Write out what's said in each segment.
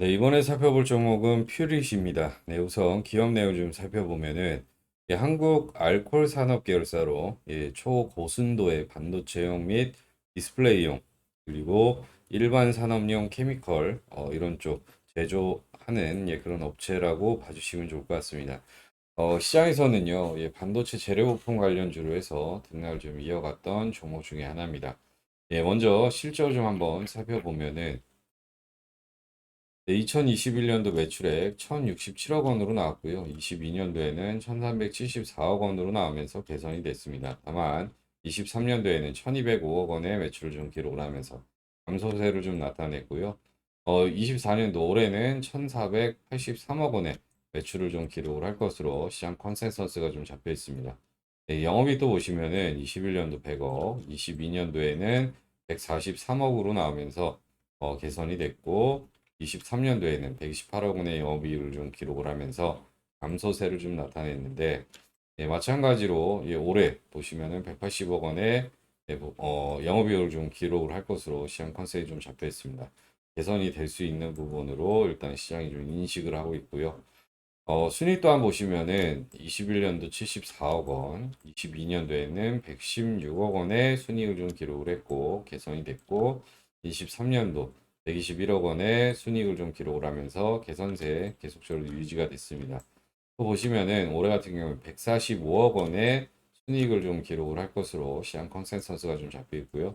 네, 이번에 살펴볼 종목은 퓨릿입니다. 네, 우선 기업 내용 좀 살펴보면은 예, 한국 알코올 산업 계열사로 예, 초고순도의 반도체용 및 디스플레이용 그리고 일반 산업용 케미컬 어, 이런 쪽 제조하는 예, 그런 업체라고 봐주시면 좋을 것 같습니다. 어, 시장에서는요, 예, 반도체 재료 부품 관련주로 해서 등락을 좀 이어갔던 종목 중에 하나입니다. 예, 먼저 실적 좀 한번 살펴보면은 네, 2021년도 매출액 1,067억 원으로 나왔고요. 22년도에는 1,374억 원으로 나오면서 개선이 됐습니다. 다만 23년도에는 1,205억 원의 매출을 좀 기록을 하면서 감소세를 좀 나타냈고요. 어, 24년도 올해는 1,483억 원의 매출을 좀 기록을 할 것으로 시장 컨센서스가 좀 잡혀 있습니다. 네, 영업이 또 보시면은 21년도 100억, 22년도에는 143억으로 나오면서 어, 개선이 됐고 23년도에는 128억 원의 영업이익을 좀 기록을 하면서 감소세를 좀 나타냈는데 예, 마찬가지로 예, 올해 보시면은 180억 원의 예, 뭐, 어, 영업이익을 좀 기록을 할 것으로 시장 컨셉이 좀 잡혀 있습니다. 개선이 될 수 있는 부분으로 일단 시장이 좀 인식을 하고 있고요. 어, 순위 또한 보시면은 21년도 74억 원, 22년도에는 116억 원의 순이익을 좀 기록을 했고 개선이 됐고 23년도 121억 원의 순이익을 좀 기록을 하면서 개선세 계속적으로 유지가 됐습니다. 또 보시면은 올해 같은 경우에 145억 원의 순이익을 좀 기록을 할 것으로 시장 컨센서스가 좀 잡혀 있고요.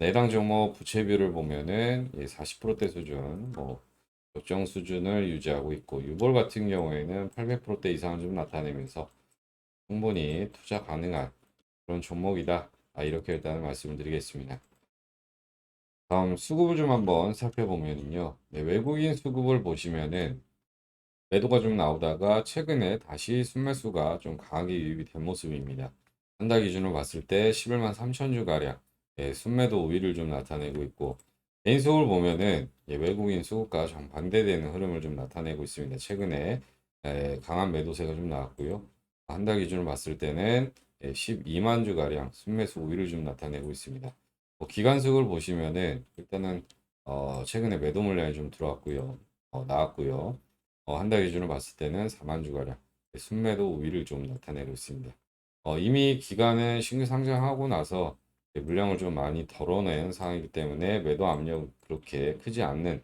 해당 종목 부채비율을 보면은 예, 40%대 수준, 뭐 적정 수준을 유지하고 있고 유볼 같은 경우에는 800%대 이상을 좀 나타내면서 충분히 투자 가능한 그런 종목이다. 아, 이렇게 일단 말씀을 드리겠습니다. 다음 수급을 좀 한번 살펴보면요. 네, 외국인 수급을 보시면은 매도가 좀 나오다가 최근에 다시 순매수가 좀 강하게 유입이 된 모습입니다. 한 달 기준으로 봤을 때 11만 3천 주 가량 예, 순매도 우위를 좀 나타내고 있고 개인 수급을 보면은 예, 외국인 수급과 정반대되는 흐름을 좀 나타내고 있습니다. 최근에 예, 강한 매도세가 좀 나왔고요. 한 달 기준으로 봤을 때는 예, 12만 주 가량 순매수 우위를 좀 나타내고 있습니다. 뭐 기간 수급을 보시면은 일단은 어, 최근에 매도 물량이 좀 들어왔고요. 어, 나왔고요. 어, 한 달 기준으로 봤을 때는 4만 주 가량 순매도 우위를 좀 나타내고 있습니다. 어, 이미 기간은 신규 상장하고 나서 물량을 좀 많이 덜어낸 상황이기 때문에 매도 압력 그렇게 크지 않는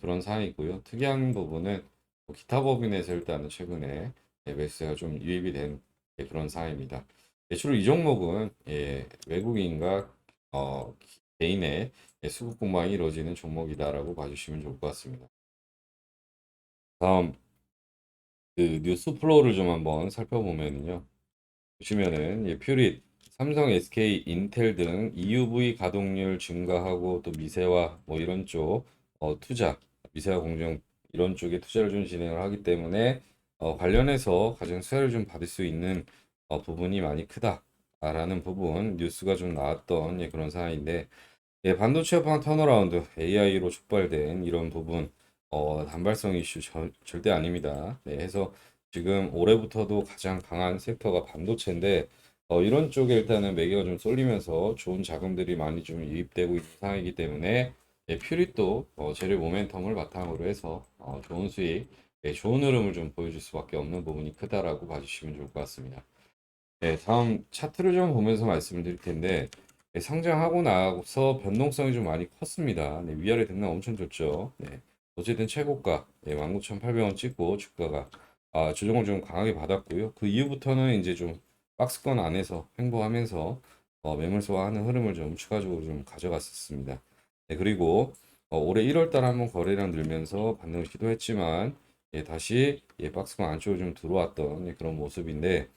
그런 상황이고요. 특이한 부분은 뭐 기타 법인에서 일단은 최근에 매수세가 좀 유입이 된 그런 상황입니다. 예, 주로 이 종목은 예, 외국인과 어, 개인의 예, 수급 공방이 이루어지는 종목이다라고 봐주시면 좋을 것 같습니다. 다음 그 뉴스 플로우를 좀 한번 살펴보면요. 보시면은 예, 퓨릿, 삼성, SK, 인텔 등 EUV 가동률 증가하고 또 미세화 뭐 이런 쪽 어, 투자, 미세화 공정 이런 쪽에 투자를 좀 진행을 하기 때문에 어, 관련해서 가장 수혜를 좀 받을 수 있는 어, 부분이 많이 크다 라는 부분 뉴스가 좀 나왔던 예, 그런 상황인데 예, 반도체 업황 턴어라운드 AI로 촉발된 이런 부분 어, 단발성 이슈 저- 절대 아닙니다. 네, 해서 지금 올해부터도 가장 강한 섹터가 반도체인데 어, 이런 쪽에 일단은 매개가 좀 쏠리면서 좋은 자금들이 많이 좀 유입되고 있는 상황이기 때문에 예, 퓨릿도 어, 재료 모멘텀을 바탕으로 해서 어, 좋은 수익, 예, 좋은 흐름을 좀 보여줄 수밖에 없는 부분이 크다라고 봐주시면 좋을 것 같습니다. 네, 다음 차트를 좀 보면서 말씀을 드릴 텐데 예, 상장하고 나서 변동성이 좀 많이 컸습니다. 네, 위아래 등락 엄청 좋죠. 네, 어쨌든 최고가 예, 19,800원 찍고 주가가 아, 조정을 좀 강하게 받았고요. 그 이후부터는 이제 좀 박스권 안에서 횡보하면서 어, 매물 소화하는 흐름을 좀 추가적으로 좀 가져갔었습니다. 네, 그리고 어, 올해 1월달 한번 거래량 늘면서 반등을 시도했지만 예, 다시 예, 박스권 안쪽으로 좀 들어왔던 예, 그런 모습인데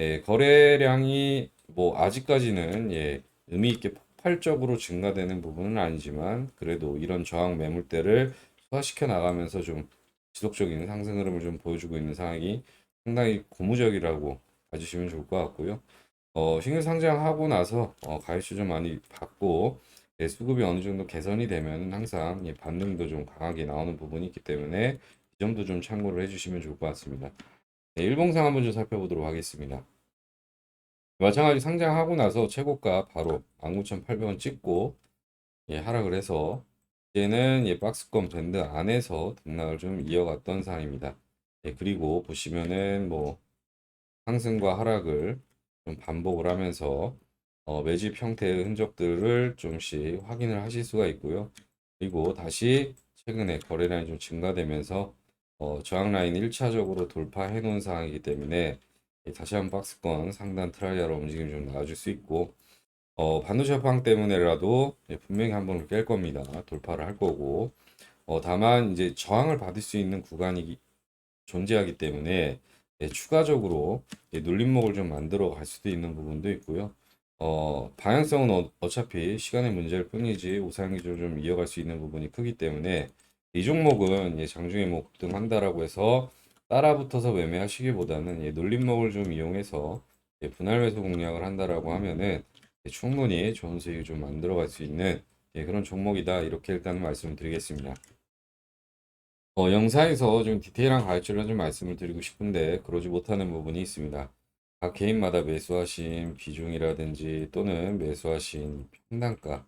예, 거래량이 뭐 아직까지는 예, 의미 있게 폭발적으로 증가되는 부분은 아니지만 그래도 이런 저항 매물대를 소화시켜 나가면서 좀 지속적인 상승 흐름을 좀 보여주고 있는 상황이 상당히 고무적이라고 봐주시면 좋을 것 같고요. 어, 신규 상장하고 나서 어, 가입수 좀 많이 받고 예, 수급이 어느 정도 개선이 되면 항상 예, 반등도 좀 강하게 나오는 부분이 있기 때문에 이 점도 좀 참고를 해주시면 좋을 것 같습니다. 네, 일봉상 한번 좀 살펴보도록 하겠습니다. 마찬가지 상장하고 나서 최고가 바로 19,800원 찍고 예, 하락을 해서 이제는 예, 박스권 밴드 안에서 등락을 좀 이어갔던 상황입니다. 예, 그리고 보시면은 뭐 상승과 하락을 좀 반복을 하면서 어, 매집 형태의 흔적들을 좀씩 확인을 하실 수가 있고요. 그리고 다시 최근에 거래량이 좀 증가되면서 어, 저항 라인 1차적으로 돌파해 놓은 상황이기 때문에 예, 다시 한번 박스권 상단 트라이아로 움직임 좀 나와줄 수 있고 어, 반도체 합방 때문에라도 예, 분명히 한번 깰 겁니다. 돌파를 할 거고 어, 다만 이제 저항을 받을 수 있는 구간이 존재하기 때문에 예, 추가적으로 예, 눌림목을 좀 만들어 갈 수도 있는 부분도 있고요. 어, 방향성은 어, 어차피 시간의 문제일 뿐이지 우상 기조를 좀 이어갈 수 있는 부분이 크기 때문에 이 종목은 예, 장중에 뭐 급등한다라고 해서 따라 붙어서 매매하시기보다는 예, 눌림목을 좀 이용해서 예, 분할 매수 공략을 한다라고 하면은 예, 충분히 좋은 수익을 좀 만들어 갈 수 있는 예, 그런 종목이다 이렇게 일단 말씀을 드리겠습니다. 어, 영상에서 좀 디테일한 가르침을 좀 말씀을 드리고 싶은데 그러지 못하는 부분이 있습니다. 각 개인마다 매수하신 비중이라든지 또는 매수하신 평단가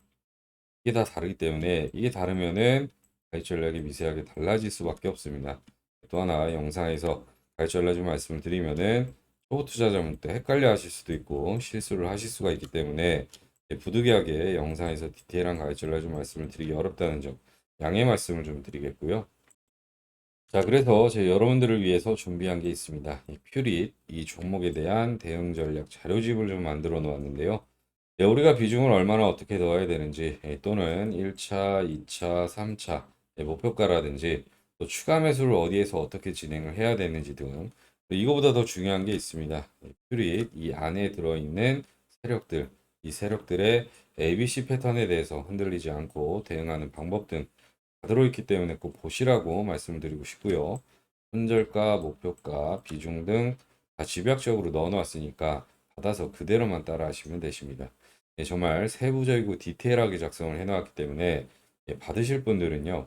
이게 다 다르기 때문에 이게 다르면은 가입 전략이 미세하게 달라질 수밖에 없습니다. 또 하나 영상에서 가입 전략 좀 말씀을 드리면은 초보 투자자분들 헷갈려 하실 수도 있고 실수를 하실 수가 있기 때문에 부득이하게 영상에서 디테일한 가입 전략 좀 말씀을 드리기 어렵다는 점 양해 말씀을 좀 드리겠고요. 자, 그래서 제 여러분들을 위해서 준비한 게 있습니다. 이 퓨릿, 이 종목에 대한 대응 전략 자료집을 좀 만들어 놓았는데요. 예, 우리가 비중을 얼마나 어떻게 넣어야 되는지, 예, 또는 1차, 2차, 3차, 예, 목표가라든지, 또 추가 매수를 어디에서 어떻게 진행을 해야 되는지 등, 또 이거보다 더 중요한 게 있습니다. 예, 퓨릿, 이 안에 들어있는 세력들, 이 세력들의 ABC 패턴에 대해서 흔들리지 않고 대응하는 방법 등, 다 들어있기 때문에 꼭 보시라고 말씀을 드리고 싶고요. 손절가, 목표가, 비중 등 다 집약적으로 넣어 놨으니까 받아서 그대로만 따라 하시면 되십니다. 예, 정말 세부적이고 디테일하게 작성을 해 놓았기 때문에 예, 받으실 분들은요.